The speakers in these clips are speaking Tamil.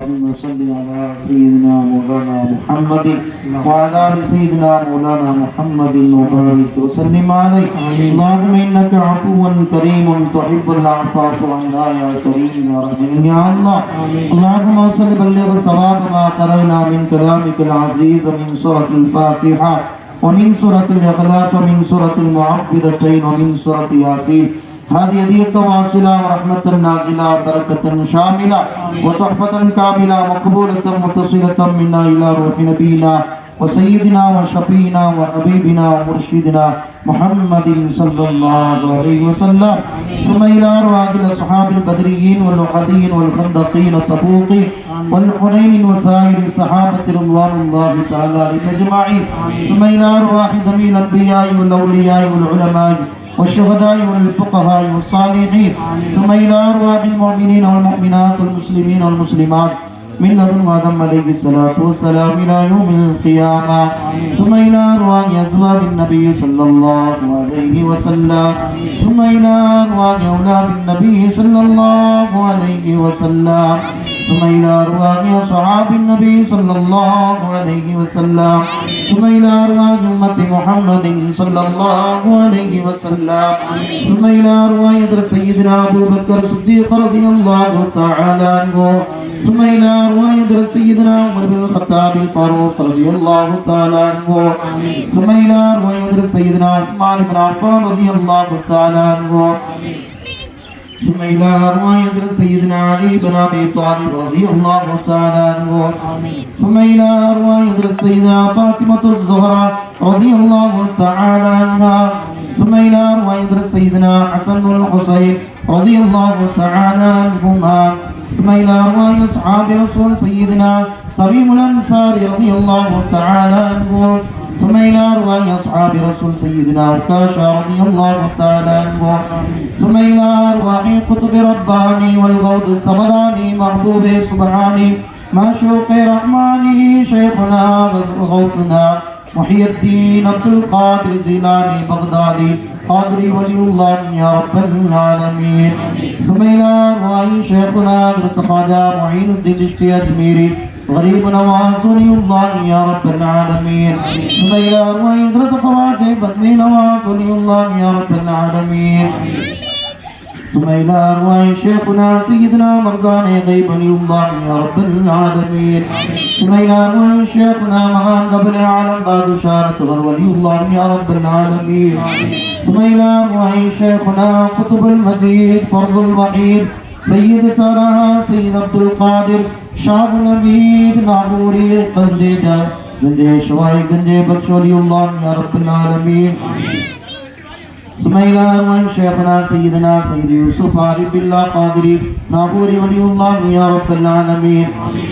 اللهم صل على سيدنا مولانا محمد وعلى ال سيدنا مولانا محمد وبارك وسلم عليه اللهم انك عفو كريم تحب العفو عنا يا كريم يا رحيم يا الله اللهم صل بلغ ثواب ما قرانا من كلامك العزيز من سوره الفاتحه ومن سوره الاخلاص ومن سوره المعوذتين ومن سوره ياسين هدية واصلة ورحمة نازلة وبركة شاملة وتحفة كاملة مقبولة متصلة منا إلى روح نبينا وسيدنا وشفينا وحبيبنا ومرشدنا محمد صلى الله عليه وسلم ثم إلى أرواح الأصحاب البدريين والأحدين والخندقين التبوقين والحنين وسائر الصحابة رضوان الله تعالى عليهم أجمعين ثم إلى أرواح جميع الأنبياء والأولياء والعلماء والشهداء والفقهاء والصالحين ثم إلى أرواح المؤمنين والمؤمنات والمسلمين والمسلمات. من لدن آدم عليه الصلاة والسلام إلى يوم القيامة. ثم إلى أرواح أزواج النبي صلى الله عليه وسلم. ثم إلى أرواح أولاد النبي صلى الله عليه وسلم. ثم إلى أرواح أصحاب النبي صلى الله عليه وسلم. ثم إلى أرواح أمة محمد صلى الله عليه وسلم ثم إلى أرواح سيدنا أبو بكر الصديق رضي الله تعالى عنه ثم إلى أرواح سيدنا عمر بن الخطاب الفاروق رضي الله تعالى عنه. ثم إلى أرواح سيدنا عثمان بن عفان رضي الله تعالى عنه. إلى أرواح سيدنا علي بن أبي طالب رضي الله تعالى عنه إلى أرواح سيدنا فاطمة الزهراء رضي الله تعالى عنها إلى أرواح سيدنا حسن الحسين رضي الله تعالى عنهما إلى أرواح أصحاب رسول سيدنا طبيب الأنصار رضي الله تعالى عنه ثم إلى أرواح أصحاب رسول سيدنا عكاشة رضي الله تعالى عنه. ثم إلى أرواح قطب رباني والغوث الصبراني محبوب سبحاني معشوق رحماني شيخنا غوثنا محي الدين عبد القادر الجيلاني بغدادي قادري ولي الله يا رب العالمين. ثم إلى أرواح شيخنا حضرت خواجة معين الدين الشتي أجميري غريب ولي الله يا رب العالمين. حضرت خواجة بدني نواز ولي الله يا رب العالمين. ثم إلى شيخنا سيدنا مرضان غيب ولي الله يا رب العالمين. ثم إلى شيخنا مغان قبل عالم بعد شارة ولي الله يا رب العالمين. ثم إلى شيخنا قطب المجيد فرض الوحيد سيد سارا سيد عبد القادر شاہ العبید نابوری قدر دا گنجے شوائی گنجے بخشولی اللہ یا رب العالمین سمیلہ من شیخنا سیدنا سید یوسف عارف اللہ قادری نابوری ولی اللہ یا رب العالمین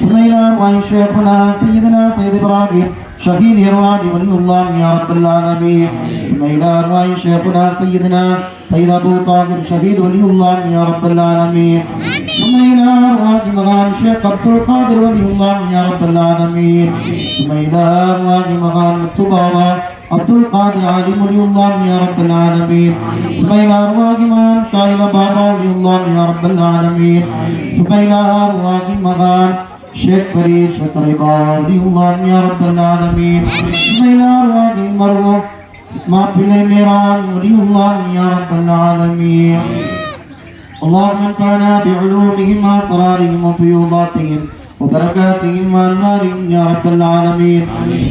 سمیلہ من شیخنا سیدنا سید ابراہیم شهيد يرواني ولي الله يا رب العالمين. إلى أرواح شيخنا سيدنا سيد أبو طاهر شهيد ولي الله يا رب العالمين. إلى أرواح مغان شيخ عبد القادر ولي الله يا رب العالمين. ثم إلى أرواح مغان مكتوبة عبد القادر عالم ولي الله يا رب العالمين. ثم إلى أرواح إمام شايل بابا ولي الله يا رب العالمين. ثم إلى أرواح مغان شيخ فريد شكر ولي الله يا رب العالمين. إلى أرواح مروه ما بلا ميران ولي الله يا رب العالمين. اللهم انفعنا بعلومهم واسرارهم وفيوضاتهم. وبركاتهم وانوارهم يا رب العالمين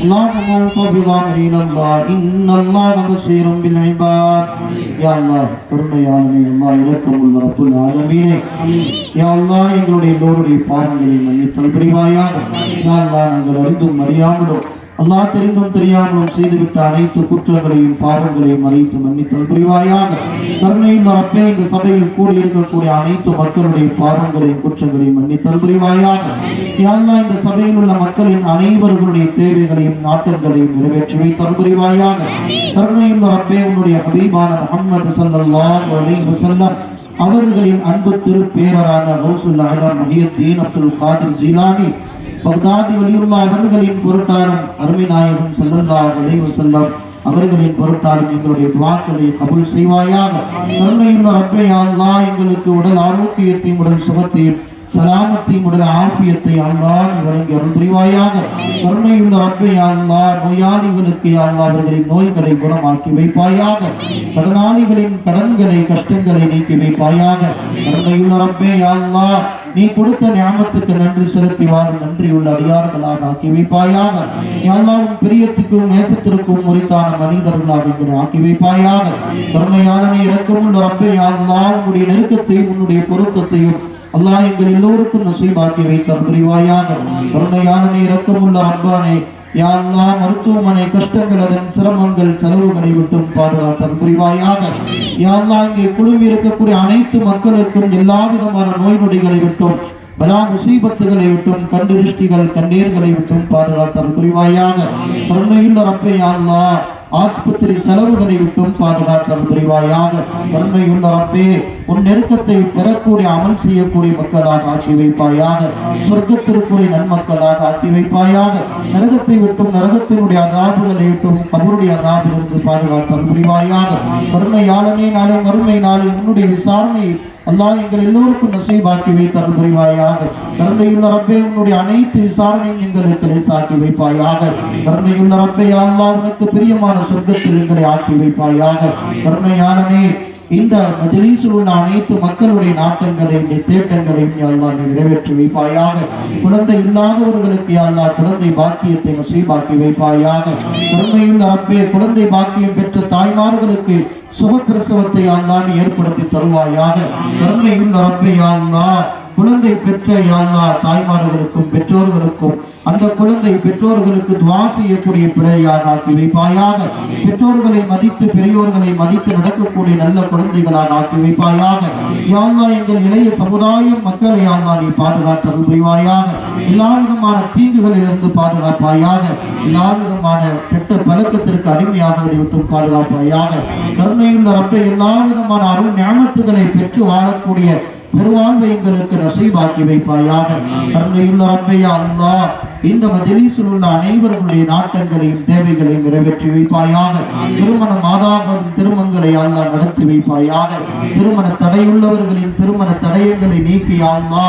اللهم انقبض الى الله ان الله بصير بالعباد يا الله கருணையாளனே அல்லா இரக்கம் ரப்புல் ஆலமீனே யா அல்லாஹ் எங்களுடைய எல்லோருடைய பாவங்களை மன்னித்தல் புரிவாயாக யா அல்லாஹ் நாங்கள் அறிந்தும் அறியாமலும் அல்லாஹ் தெரிந்தும் தெரியாமலும் செய்துவிட்ட அனைத்து குற்றங்களையும் பாவங்களையும் மறைத்து மன்னித்தல் புரிவாயாக. கருணையின் ரப்பே இந்த சபையில் கூடியிருக்கக்கூடிய அனைத்து மக்களுடைய பாவங்களையும் குற்றங்களையும் மன்னித்தல் புரிவாயாக. யாழ்லா இந்த சபையில் உள்ள மக்களின் அனைவர்களுடைய தேவைகளையும் நாட்டங்களையும் நிறைவேற்றி வைத்தல் புரிவாயாக. கருணையின் ரப்பே உன்னுடைய ஹபீபான முகமது ஸல்லல்லாஹு அலைஹி வஸல்லம் அவர்களின் அன்பு திரு பேரரான கௌசுல் ஆலம் முஹியத்தீன் அப்துல் காதிர் ஜீலானி பகதாதி வலியுல்லா அவர்களின் பொருட்டாரும் அருமை நாயகம் ஸல்லல்லாஹு அலைஹி வஸல்லம் அவர்களின் பொருட்டாரம் எங்களுடைய துவாக்களை கபுல் செய்வாயாக. நன்மையுள்ள ரப்பையால் எங்களுக்கு உடல் ஆரோக்கியத்தையும் உடல் சுகத்தையும் சலாமத்தை உடல் ஆபியத்தை அல்லாஹ் இவனுக்கு அருள் புரிவாயாக. கருணையுள்ள ரப்பை அல்லாஹ் நோயாளிகளுக்கு அல்லாஹ் அவர்களின் நோய்களை குணமாக்கி வைப்பாயாக. கடனாளிகளின் கடன்களை கஷ்டங்களை நீக்கி வைப்பாயாக. கருணையுள்ள ரப்பே அல்லாஹ் நீ கொடுத்த ஞாபகத்துக்கு நன்றி செலுத்தி வாழும் நன்றியுள்ள அடியார்களாக ஆக்கி வைப்பாயாக. எல்லாவும் பிரியத்துக்கும் நேசத்திற்கும் முறைத்தான மனிதர்களாக எங்களை ஆக்கி வைப்பாயாக. கருணையான நீ இறக்கமுள்ள ரப்பே அல்லாஹ் உன்னுடைய நெருக்கத்தையும் உன்னுடைய பொருத்தத்தையும் அல்லாஹ் எங்கள் எல்லோருக்கும் நசீபாக்கி வைக்க புரிவாயாக கருணையான நீ இறக்கமுள்ள ரப்பானே யா மருத்துவமனை கஷ்டங்கள் அதன் சிரமங்கள் செலவுகளை விட்டும் பாதுகாத்தல் புரிவாயாக யாழ்லா இங்கே குழுமி இருக்கக்கூடிய அனைத்து மக்களுக்கும் எல்லா விதமான நோய் நொடிகளை விட்டும் பலா முசீபத்துகளை விட்டும் கண்டிருஷ்டிகள் கண்ணீர்களை விட்டும் பாதுகாத்தல் புரிவாயாக கருணையுள்ள ரப்பே யா ஆஸ்பத்திரி செலவுகளை விட்டும் பாதுகாத்தல் புரிவாயாக. கருணையுள்ள ரப்பே உன் நெருக்கத்தை பெறக்கூடிய அமல் செய்யக்கூடிய மக்களாக ஆக்கி வைப்பாயாக. சொர்க்கத்திற்குரிய நன்மக்களாக ஆக்கி வைப்பாயாக. நரகத்தை விட்டும் நரகத்தினுடைய அதாபுகளை விட்டும் அவருடைய அதாபிலிருந்து பாதுகாத்தல் புரிவாயாக. கருணையாளனே நாளை மறுமை நாளில் உன்னுடைய விசாரணையை அல்லாஹ் எங்கள் எல்லோருக்கும் நசீபாக்கி வைத்தல் புரிவாயாக. கருணையுள்ள ரப்பே உன்னுடைய அனைத்து விசாரணையும் எங்களுக்கு லேசாக்கி வைப்பாயாக. கருணையுள்ள ரப்பே யா அல்லாஹ் உனக்கு பிரியமான சொர்க்கத்தில் எங்களை ஆக்கி வைப்பாயாக. கருணையாளனே இந்த மஜ்லிஸில் உள்ள அனைத்து மக்களுடைய நாட்டங்களையும் தேட்டங்களையும் யா நீ நிறைவேற்றி வைப்பாயாக. குழந்தை இல்லாதவர்களுக்கு யா குழந்தை பாக்கியத்தை நசீபாக்கி வைப்பாயாக. குழந்தையுள்ள ரப்பே குழந்தை பாக்கியம் பெற்ற தாய்மார்களுக்கு சுகப்பிரசவத்தை அல்லாஹ் ஏற்படுத்தி தருவாயாக. கருணையுள்ள ரப்பே யா குழந்தை பெற்ற யாழ்லா தாய்மார்களுக்கும் பெற்றோர்களுக்கும் அந்த குழந்தை பெற்றோர்களுக்கு துவா செய்யக்கூடிய பிள்ளையாக ஆக்கி வைப்பாயாக. பெற்றோர்களை மதித்து பெரியோர்களை மதித்து நடக்கக்கூடிய நல்ல குழந்தைகளாக ஆக்கி வைப்பாயாக. யாழ்லா எங்கள் இளைய சமுதாயம் மக்களை யாழ்லா நீ பாதுகாத்து புரிவாயாக. எல்லா விதமான தீங்குகளிலிருந்து பாதுகாப்பாயாக. எல்லா விதமான கெட்ட பழக்கத்திற்கு அடிமையாகுவதை விட்டு பாதுகாப்பாயாக. கருணையுள்ள ரப்பை எல்லா விதமான அருள் ஞானத்துகளை பெற்று வாழக்கூடிய பெருவாழ்வை எங்களுக்கு நசீபாக்கி வைப்பாயாக. கருணையுள்ள ரப்பையா அல்லா இந்த மதிலீசில் உள்ள அனைவர்களுடைய நாட்டங்களையும் தேவைகளையும் நிறைவேற்றி வைப்பாயாக. திருமண மாதாவின் திருமணங்களை அல்லா நடத்தி வைப்பாயாக. திருமண தடையுள்ளவர்களின் திருமண தடயங்களை நீக்கி அல்லா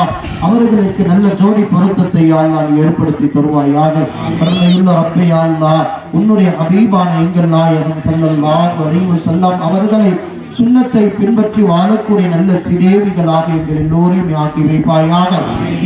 அவர்களுக்கு நல்ல ஜோடி பொருத்தத்தை அல்லா நீ ஏற்படுத்தி தருவாயாக. கருணையுள்ள ரப்பையா அல்லா உன்னுடைய அபீபான எங்கள் நாயகம் செல்லல்லா வரைவு செல்லம் அவர்களை சுண்ணத்தை பின்பற்றி வாழக்கூடிய நல்ல சிதேவிகளாக எங்கள் எல்லோரையும் ஆக்கி வைப்பாயாக.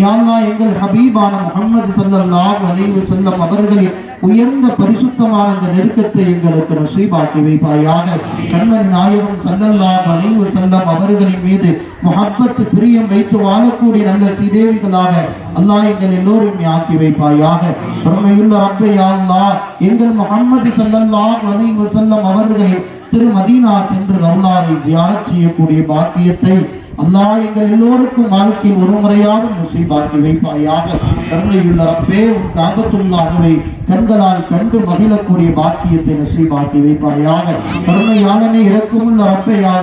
யாழ்லா எங்கள் ஹபீபான முகமது சல்லாஹ் அலைவு செல்லம் அவர்களின் உயர்ந்த பரிசுத்தமான அந்த நெருக்கத்தை எங்களுக்கு நசீபாக்கி வைப்பாயாக. கண்மணி நாயகம் ஸல்லல்லாஹு அலைவு செல்லம் அவர்களின் மீது முகப்பத்து பிரியம் வைத்து வாழக்கூடிய நல்ல சிதேவிகளாக அல்லாஹ் எங்கள் எல்லோரையும் ஆக்கி வைப்பாயாக. பெருமையுள்ள ரப்பே யா எங்கள் முகமது ஸல்லல்லாஹு அலைவு செல்லம் அவர்களின் திரு மதீனா சென்று ரவுலாவை தியானம் செய்யக்கூடிய பாக்கியத்தை அல்லாஹ் எங்கள் எல்லோருக்கும் வாழ்க்கையில் ஒரு முறையாக நசீபாக்கி வைப்பாயாக. கருணையுள்ள ரப்பே உன் தாகத்துள்ளாகவே கண்களால் கண்டு மகிழக்கூடிய பாக்கியத்தை நசீபாக்கி வைப்பாயாக. கருணையாளனே இறக்கமுள்ள ரப்பே யா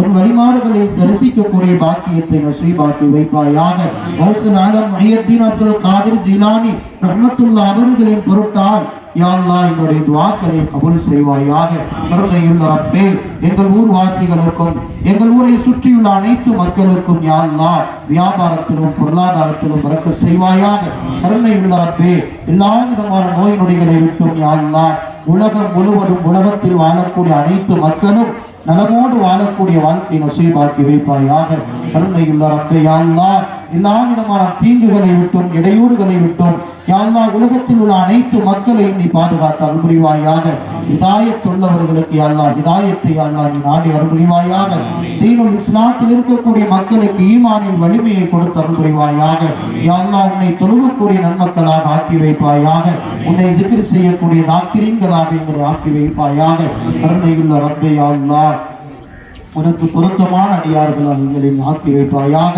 உன் வழிமாடுகளை தரிசிக்கக்கூடிய பாக்கியத்தை நசீபாக்கி வைப்பாயாக. மௌசு நாடம் முஹியத்தீன் அப்துல் காதிர் ஜிலானி ரஹ்மத்துல்லா அவர்களின் பொருட்டால் யா என்னுடைய எங்களுடைய துவாக்களை கபூல் செய்வாயாக. கருணையுள்ள ரப்பே எங்கள் ஊர்வாசிகளுக்கும் எங்கள் ஊரை சுற்றியுள்ள அனைத்து மக்களுக்கும் யா வியாபாரத்திலும் பொருளாதாரத்திலும் பிறக்க செய்வாயாக. கருணையுள்ள ரப்பே எல்லா விதமான நோய் நொடிகளை விட்டும் யா உலகம் முழுவதும் உலகத்தில் வாழக்கூடிய அனைத்து மக்களும் நலமோடு வாழக்கூடிய வாழ்க்கை நசீபாக்கி வைப்பாயாக. கருணையுள்ள ரப்பே யா எல்லா விதமான தீங்குகளை விட்டும் இடையூறுகளை விட்டும். யாழ்மா உலகத்தில் உள்ள அனைத்து மக்களையும் நீ பாதுகாத்து அருள்புரிவாயாக. இதாயத்துள்ளவர்களுக்கு இதாயத் இதாயத்தை யா நீ நாடி அருள்புரிவாயாக. தீனுள் இஸ்லாத்தில் இருக்கக்கூடிய மக்களுக்கு ஈமானின் வலிமையை கொடுத்து அருள்புரிவாயாக. யாழ்லா உன்னை தொழுகக்கூடிய நன்மக்களாக ஆக்கி வைப்பாயாக. உன்னை திக்ர் செய்யக்கூடிய தாக்கிரீன்களாக எங்களை ஆக்கி வைப்பாயாக. கருணையுள்ள ரப்பே உனக்கு பொருத்தமான அடியார்களாக எங்களை ஆக்கி வைப்பாயாக.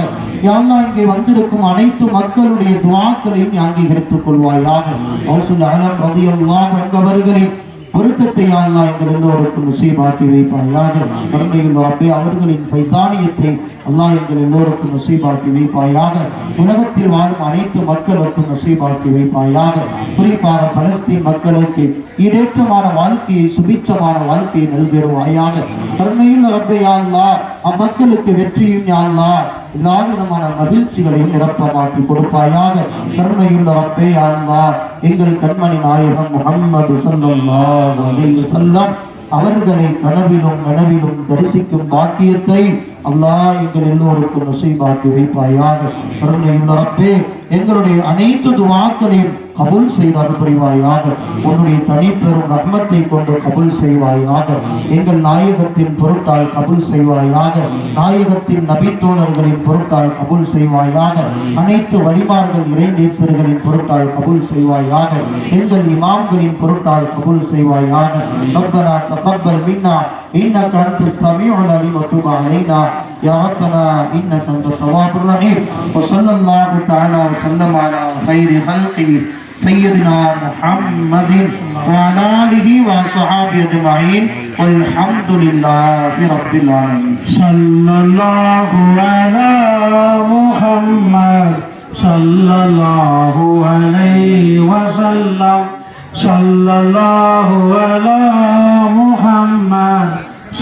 யாழ்லா இங்கே வந்திருக்கும் அனைத்து மக்களுடைய துவாக்களையும் அங்கீகரித்துக் கொள்வாயாக. ஹவுசுல் அலம் ரதியல்லாஹ் என்பவர்களின் பொருத்தத்தை அல்லா எங்கள் எல்லோருக்கும் நசீபாக்கி வைப்பாயாக. கருணையும் ரப்பே அவர்களின் பைசானியத்தை அல்லாஹ் எங்கள் எல்லோருக்கும் நசீபாக்கி வைப்பாயாக. உலகத்தில் வாழும் அனைத்து மக்களுக்கும் நசீபாக்கி வைப்பாயாக. குறிப்பாக பலஸ்தீன் மக்களுக்கு ஈடேற்றமான வாழ்க்கையை சுபிச்சமான வாழ்க்கையை நல்கிடுவாயாக கருணையும் ரப்பே யா அம்மக்களுக்கு வெற்றியும் யாழ்லா எல்லா விதமான மகிழ்ச்சிகளையும் நிரப்பமாக்கி கொடுப்பாயாக. கருணையுள்ள ரப்பே அல்லா எங்கள் கண்மணி நாயகம் முகம்மது ஸல்லல்லாஹு அவர்களை கனவிலும் நனவிலும் தரிசிக்கும் பாக்கியத்தை அல்லாஹ் எங்கள் எல்லோருக்கும் நசீபாக்கி வைப்பாயாக கருணையுள்ள ரப்பே எங்களுடைய அனைத்து துவாக்களையும் கபூல் செய்து அனுப்புரிவாயாக உன்னுடைய தனிப்பெரும் ரத்மத்தை கொண்டு கபுல் செய்வாயாக. எங்கள் நாயகத்தின் பொருட்டால் கபுல் செய்வாயாக. நாயகத்தின் நபித்தோழர்களின் பொருட்டால் கபுல் செய்வாயாக. அனைத்து வழிபாடுகள் இறைநேசர்களின் பொருட்டால் கபுல் செய்வாயாக. எங்கள் இமாம்களின் பொருட்டால் கபுல் செய்வாயாக. ரப்பனா தகப்பல் மின்னா إنك أنت السميع العليم وتب علينا. يا ربنا إنك أنت التواب الرحيم. وصلى الله تعالى وسلم على خير خلقه سيدنا محمد وعلى آله وصحابه أجمعين. والحمد لله رب العالمين. صلى الله على محمد. صلى الله عليه وسلم. صلى الله على